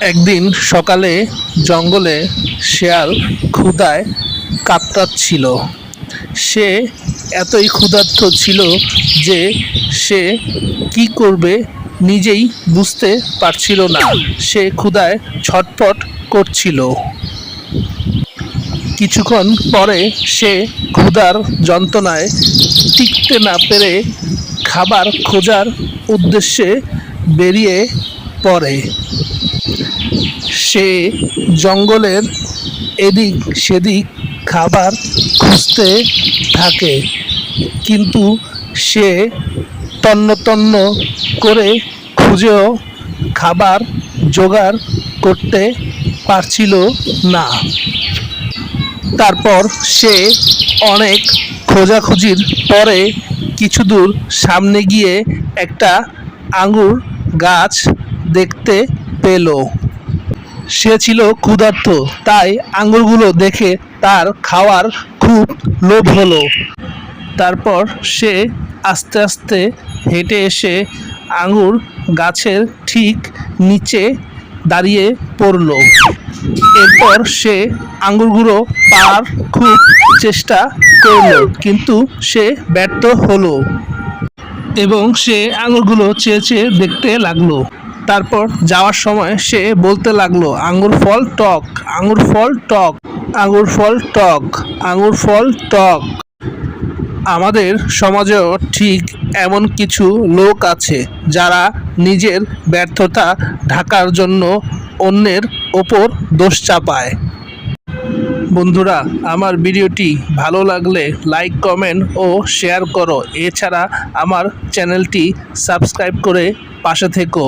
একদিন সকালে জঙ্গলে শেয়াল ক্ষুধায় কাতরাচ্ছিল। সে এতই ক্ষুধার্ত ছিল যে সে কি করবে নিজেই বুঝতে পারছিল না। সে ক্ষুধায় ছটফট করছিল। কিছুক্ষণ পরে সে ক্ষুধার যন্ত্রণায় টিকতে না পেরে খাবার খোঁজার উদ্দেশ্যে বেরিয়ে পড়ে সে জঙ্গলের এদিক সেদিক খাবার খুঁজতে থাকে। কিন্তু সে তন্ন তন্ন করে খুঁজেও খাবার জোগাড় করতে পারছিল না। তারপর সে অনেক খোঁজাখুঁজির পরে কিছু দূর সামনে গিয়ে একটা আঙুর গাছ দেখতে পেল। সে ছিল ক্ষুধার্ত, তাই আঙুরগুলো দেখে তার খাওয়ার খুব লোভ হলো। তারপর সে আস্তে আস্তে হেঁটে এসে আঙুর গাছের ঠিক নিচে দাঁড়িয়ে পড়ল। এরপর সে আঙুরগুলো পাওয়ার খুব চেষ্টা করল, কিন্তু সে ব্যর্থ হলো এবং সে আঙুরগুলো চেয়ে চেয়ে দেখতে লাগল। তারপর যাওয়ার সময় সে বলতে লাগল আঙুর ফল টক আঙুর ফল টক আঙুর ফল টক আঙুর ফল টক। আমাদের সমাজেও ঠিক এমন কিছু লোক আছে যারা নিজের ব্যর্থতা ঢাকার জন্য অন্যের ওপর দোষ চাপায়। বন্ধুরা, আমার ভিডিওটি ভালো লাগলে লাইক, কমেন্ট ও শেয়ার করো। এছাড়া আমার চ্যানেলটি সাবস্ক্রাইব করে পাশে থেকো।